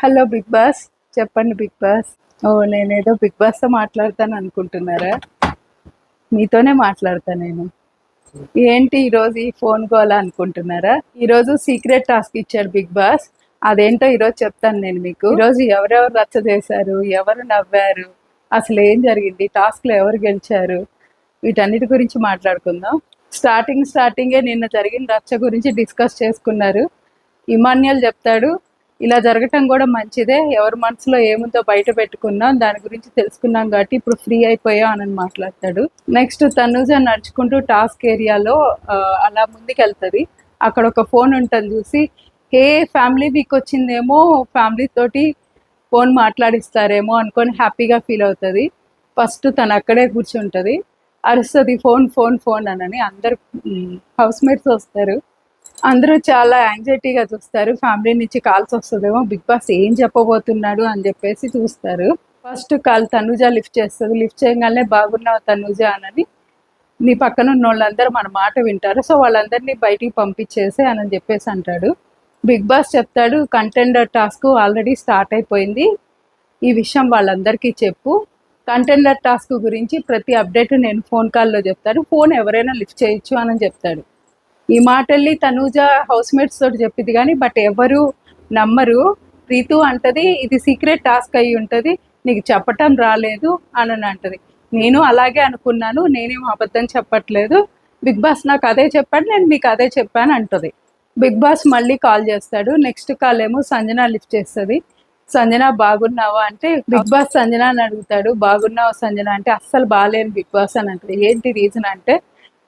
Hello big boss చెప్పండి big boss. ఓ నేనేదో బిగ్ బాస్తో మాట్లాడతాను అనుకుంటున్నారా? మీతోనే మాట్లాడతా నేను. ఏంటి ఈరోజు ఈ ఫోన్ కాల్ అనుకుంటున్నారా? ఈరోజు సీక్రెట్ టాస్క్ ఇచ్చాడు బిగ్ బాస్. అదేంటో ఈరోజు చెప్తాను నేను మీకు. ఈరోజు ఎవరెవరు రచ్చ చేశారు? ఎవరు నవ్వారు? అసలు ఏం జరిగింది? టాస్క్లో ఎవరు గెలిచారు? వీటన్నిటి గురించి మాట్లాడుకుందాం. స్టార్టింగ్ స్టార్టింగే నిన్న జరిగిన రచ్చ గురించి డిస్కస్ చేసుకున్నారు. ఇమాన్యుల్ చెప్తాడు ఇలా జరగటం కూడా మంచిదే. ఎవరి మనసులో ఏముందో బయట పెట్టుకున్నాం దాని గురించి తెలుసుకున్నాం కాబట్టి ఇప్పుడు ఫ్రీ అయిపోయాం అని మాట్లాడతాడు. నెక్స్ట్ తనుజ నడుచుకుంటూ టాస్క్ ఏరియాలో అలా ముందుకెళ్తుంది. అక్కడ ఒక ఫోన్ ఉంటుంది చూసి ఏ ఫ్యామిలీ వీక్ వచ్చిందేమో ఫ్యామిలీ తోటి ఫోన్ మాట్లాడిస్తారేమో అనుకొని హ్యాపీగా ఫీల్ అవుతుంది. ఫస్ట్ తను అక్కడే కూర్చుంటుంది. అరుస్తుంది ఫోన్ ఫోన్ ఫోన్ అనని అందరు హౌస్ మేట్స్ వస్తారు. అందరూ చాలా యాంగ్జైటీగా చూస్తారు. ఫ్యామిలీ నుంచి కాల్స్ వస్తుందేమో బిగ్ బాస్ ఏం చెప్పబోతున్నాడు? అని చెప్పేసి చూస్తారు. ఫస్ట్ కాల్ తనుజ లిఫ్ట్ చేస్తుంది. లిఫ్ట్ చేయగానే బాగున్నావు తనుజ అనని నీ పక్కన ఉన్న వాళ్ళందరూ మన మాట వింటారు. సో వాళ్ళందరినీ బయటికి పంపించేసి అని చెప్పేసి అంటాడు. బిగ్ బాస్ చెప్తాడు కంటెండర్ టాస్క్ ఆల్రెడీ స్టార్ట్ అయిపోయింది. ఈ విషయం వాళ్ళందరికీ చెప్పు. కంటెండర్ టాస్క్ గురించి ప్రతి అప్డేట్ నేను ఫోన్ కాల్లో చెప్తాను. ఫోన్ ఎవరైనా లిఫ్ట్ చేయొచ్చు అని చెప్తాడు. ఈ మాటల్ని తనూజ హౌస్ మేట్స్ తోటి చెప్పింది కానీ బట్ ఎవరు నమ్మరు. ప్రీతు అంటది ఇది సీక్రెట్ టాస్క్ అయి ఉంటుంది నీకు చెప్పటం రాలేదు అని అంటది. నేను అలాగే అనుకున్నాను నేనేం అబద్ధం చెప్పట్లేదు. బిగ్ బాస్ నాకు అదే చెప్పాడు నేను మీకు అదే చెప్పాను అంటది. బిగ్ బాస్ మళ్ళీ కాల్ చేస్తాడు నెక్స్ట్ కాల్ ఏమో సంజన లిఫ్ట్ చేస్తుంది. సంజన బాగున్నావా అంటే బిగ్ బాస్ సంజన అని అడుగుతాడు బాగున్నావా సంజన అంటే అస్సలు బాగాలేను బిగ్ బాస్ అని అంటది. ఏంటి రీజన్ అంటే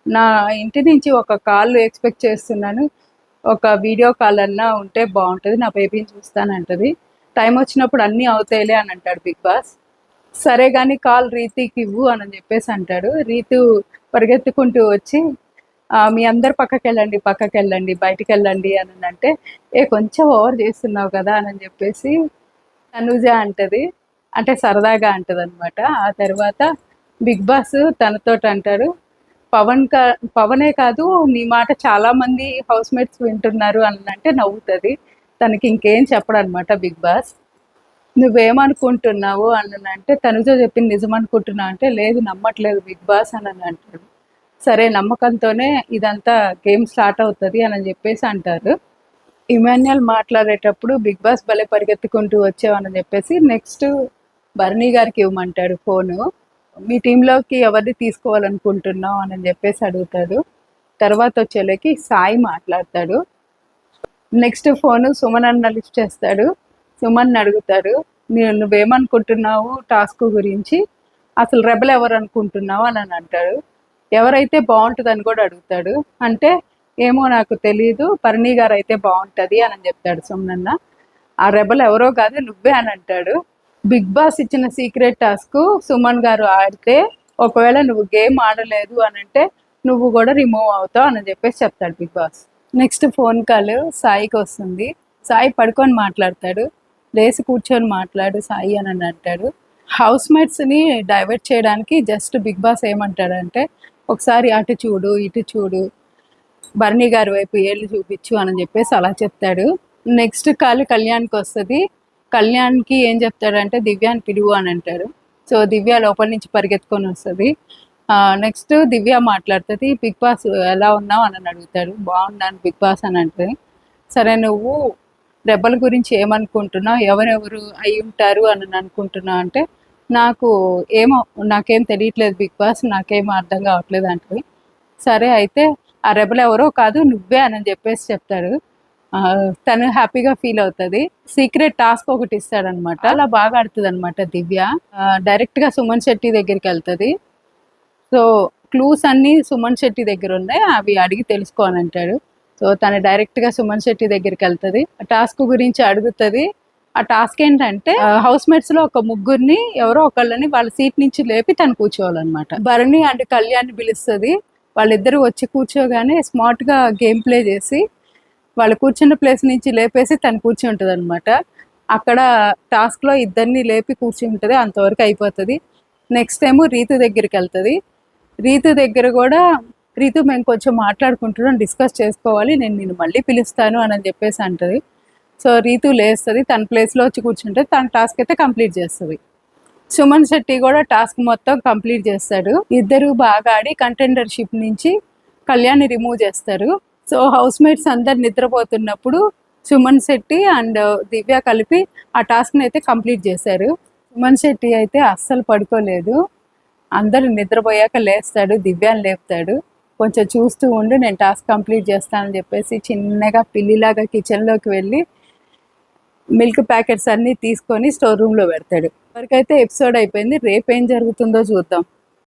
నా ఇంటి నుంచి ఒక కాల్ ఎక్స్పెక్ట్ చేస్తున్నాను. ఒక వీడియో కాల్ అన్నా ఉంటే బాగుంటుంది. నా బేబీని చూస్తానంటది టైం వచ్చినప్పుడు అన్నీ అవుతాయిలే అని అంటాడు బిగ్ బాస్. సరే కానీ కాల్ రీతికి ఇవ్వు అని చెప్పేసి అంటాడు. రీతు పరిగెత్తుకుంటూ వచ్చి మీ అందరు పక్కకి వెళ్ళండి పక్కకి వెళ్ళండి బయటికి వెళ్ళండి అని అంటే ఏ కొంచెం ఓవర్ చేస్తున్నావు కదా అని చెప్పేసి తనుజ అంటది. అంటే సరదాగా అంటది అనమాట ఆ తర్వాత బిగ్ బాస్ తనతోటి అంటాడు పవన్ కా పవనే కాదు నీ మాట చాలా మంది హౌస్ మేట్స్ వింటున్నారు అని అంటే నవ్వుతుంది. తనకి ఇంకేం చెప్పడు అనమాట బిగ్ బాస్. నువ్వేమనుకుంటున్నావు అని అంటే తనుజో చెప్పింది నిజం అనుకుంటున్నావు అంటే లేదు నమ్మట్లేదు బిగ్ బాస్ అని అని అంటాడు సరే నమ్మకంతోనే ఇదంతా గేమ్ స్టార్ట్ అవుతుంది అని చెప్పేసి అంటారు. ఇమాన్యుయల్ మాట్లాడేటప్పుడు బిగ్ బాస్ భలే పరిగెత్తుకుంటూ వచ్చావని చెప్పేసి నెక్స్ట్ బర్నీ గారికి ఇవ్వమంటాడు ఫోను. మీ టీంలోకి ఎవరిని తీసుకోవాలనుకుంటున్నావు అని చెప్పేసి అడుగుతాడు. తర్వాత వచ్చేలోకి సాయి మాట్లాడతాడు. నెక్స్ట్ ఫోన్ సుమన్ అన్న లిఫ్ట్ చేస్తాడు. సుమన్ అడుగుతాడు నేను నువ్వేమనుకుంటున్నావు టాస్క్ గురించి? అసలు రెబల్ ఎవరు అనుకుంటున్నావు? అని అని అంటాడు. ఎవరైతే బాగుంటుందని కూడా అడుగుతాడు. అంటే ఏమో నాకు తెలియదు పర్ణి గారు అయితే బాగుంటుంది అని చెప్తాడు సుమనన్న ఆ రెబల్ ఎవరో కాదు నువ్వే అని అంటాడు. బిగ్ బాస్ ఇచ్చిన సీక్రెట్ టాస్క్ సుమన్ గారు ఆడితే ఒకవేళ నువ్వు గేమ్ ఆడలేదు అని అంటే నువ్వు కూడా రిమూవ్ అవుతావు అని చెప్పేసి చెప్తాడు big boss. Next phone call సాయికి వస్తుంది. సాయి పడుకొని మాట్లాడతాడు. లేచి కూర్చొని మాట్లాడు సాయి అని అంటాడు. హౌస్ మేట్స్ని డైవర్ట్ చేయడానికి జస్ట్ బిగ్ బాస్ ఏమంటాడంటే ఒకసారి అటు చూడు ఇటు చూడు బర్ణి గారి వైపు ఏళ్ళు చూపించు అని చెప్పేసి అలా చెప్తాడు. నెక్స్ట్ కాల్ కళ్యాణ్కి వస్తుంది. కళ్యాణ్కి ఏం చెప్తాడంటే దివ్యాని పిలువు అని అంటారు. సో దివ్య లోపల నుంచి పరిగెత్తుకొని వస్తుంది. నెక్స్ట్ దివ్య మాట్లాడుతుంది బిగ్ బాస్ ఎలా ఉన్నావు? అని అడుగుతాడు. బాగున్నాను బిగ్ బాస్ అని అంటుంది. సరే నువ్వు రెబల్ గురించి ఏమనుకుంటున్నావు? ఎవరెవరు అయి ఉంటారు అని అనుకుంటున్నావు అంటే నాకు ఏమో నాకేం తెలియట్లేదు బిగ్ బాస్ నాకేం అర్థం కావట్లేదు అంటది. సరే అయితే ఆ రెబల్ ఎవరో కాదు నువ్వే అని చెప్పేసి చెప్తాడు. తను హ్యాపీగా ఫీల్ అవుతుంది. సీక్రెట్ టాస్క్ ఒకటి ఇస్తాడనమాట. అలా బాగా ఆడుతుంది అనమాట దివ్య డైరెక్ట్గా సుమన్ శెట్టి దగ్గరికి వెళ్తుంది. సో క్లూస్ అన్ని సుమన్ శెట్టి దగ్గర ఉన్నాయి. అవి అడిగి తెలుసుకోని అంటాడు. సో తను డైరెక్ట్గా సుమన్ శెట్టి దగ్గరికి వెళ్తుంది. ఆ టాస్క్ గురించి అడుగుతుంది. ఆ టాస్క్ ఏంటంటే హౌస్ మేట్స్లో ఒక ముగ్గురిని ఎవరో ఒకళ్ళని వాళ్ళ సీట్ నుంచి లేపి తను కూర్చోవాలన్నమాట. భరణి అండ్ కళ్యాణ్ పిలుస్తుంది. వాళ్ళిద్దరు వచ్చి కూర్చోగానే స్మార్ట్గా గేమ్ ప్లే చేసి వాళ్ళు కూర్చున్న ప్లేస్ నుంచి లేపేసి తను కూర్చుంటుంది అనమాట అక్కడ టాస్క్లో ఇద్దరిని లేపి కూర్చుంటుంది అంతవరకు అయిపోతుంది. నెక్స్ట్ ఏమో రీతు దగ్గరికి వెళ్తుంది. రీతు దగ్గర కూడా రీతు మేము కొంచెం మాట్లాడుకుంటున్నాం డిస్కస్ చేసుకోవాలి నేను నిన్ను మళ్ళీ పిలుస్తాను అని చెప్పేసి అంటది. సో రీతు లేస్తుంది తన ప్లేస్లో వచ్చి కూర్చుంటే తన టాస్క్ అయితే కంప్లీట్ చేస్తుంది. సుమన్ శెట్టి కూడా టాస్క్ మొత్తం కంప్లీట్ చేస్తాడు. ఇద్దరు బాగా ఆడి కంటెండర్షిప్ నుంచి కళ్యాణ్ రిమూవ్ చేస్తారు. సో హౌస్ మేట్స్ అందరు నిద్రపోతున్నప్పుడు సుమన్ శెట్టి అండ్ దివ్య కలిపి ఆ టాస్క్ని అయితే కంప్లీట్ చేశారు. సుమన్ శెట్టి అయితే అస్సలు పడుకోలేదు. అందరూ నిద్రపోయాక లేస్తాడు దివ్యాన్ని లేపుతాడు. కొంచెం చూస్తూ ఉండి నేను టాస్క్ కంప్లీట్ చేస్తానని చెప్పేసి చిన్నగా పిల్లిలాగా కిచెన్లోకి వెళ్ళి మిల్క్ ప్యాకెట్స్ అన్నీ తీసుకొని స్టోర్ రూమ్లో పెడతాడు. వరకైతే ఎపిసోడ్ అయిపోయింది. రేపు ఏం జరుగుతుందో చూద్దాం.